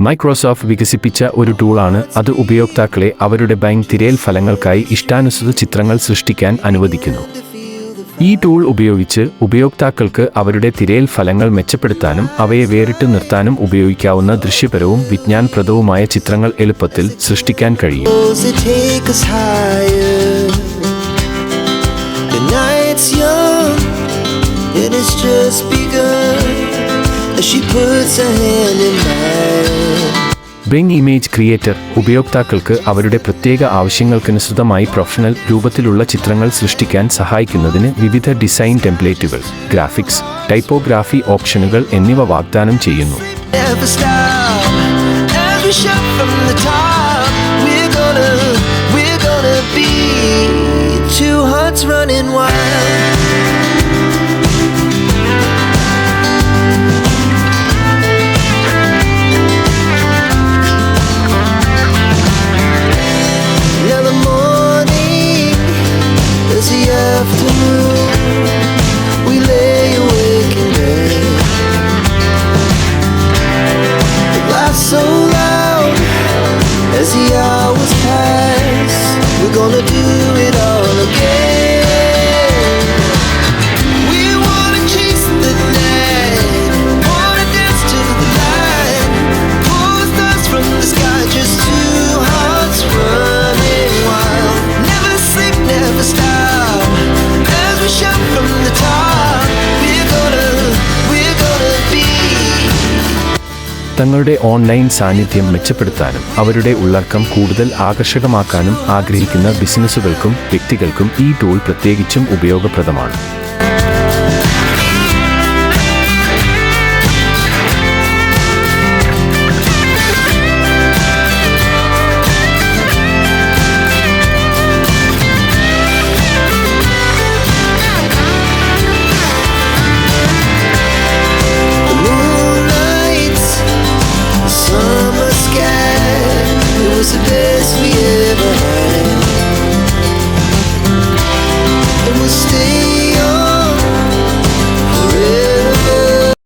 Microsoft വികസിപ്പിച്ച ഒരു ടൂളാണ് അത് ഉപയോക്താക്കളെ അവരുടെ ബാങ്ക് തിരയൽ ഫലങ്ങൾക്കായി ഇഷ്ടാനുസൃത ചിത്രങ്ങൾ സൃഷ്ടിക്കാൻ അനുവദിക്കുന്നു. ഈ ടൂൾ ഉപയോഗിച്ച് ഉപയോക്താക്കൾക്ക് അവരുടെ തിരയൽ ഫലങ്ങൾ മെച്ചപ്പെടുത്താനും അവയെ വേറിട്ട് നിർത്താനും ഉപയോഗിക്കാവുന്ന ദൃശ്യപരവും വിജ്ഞാനപ്രദവുമായ ചിത്രങ്ങൾ എളുപ്പത്തിൽ സൃഷ്ടിക്കാൻ കഴിയും. She puts her hand in mine. Bing image creator ഉപയോക്താക്കൾക്ക് അവരുടെ പ്രത്യേക ആവശ്യങ്ങൾക്കനുസൃതമായി പ്രൊഫഷണൽ രൂപത്തിലുള്ള ചിത്രങ്ങൾ സൃഷ്ടിക്കാൻ സഹായിക്കുന്നതിന് വിവിധ ഡിസൈൻ ടെംപ്ലേറ്റുകൾ ഗ്രാഫിക്സ് ടൈപ്പോഗ്രാഫി ഓപ്ഷനുകൾ എന്നിവ വാഗ്ദാനം ചെയ്യുന്നു running stop. തങ്ങളുടെ ഓൺലൈൻ സാന്നിധ്യം മെച്ചപ്പെടുത്താനും അവരുടെ ഉള്ളടക്കം കൂടുതൽ ആകർഷകമാക്കാനും ആഗ്രഹിക്കുന്ന ബിസിനസ്സുകൾക്കും വ്യക്തികൾക്കും ഈ ടൂൾ പ്രത്യേകിച്ചും ഉപയോഗപ്രദമാണ്.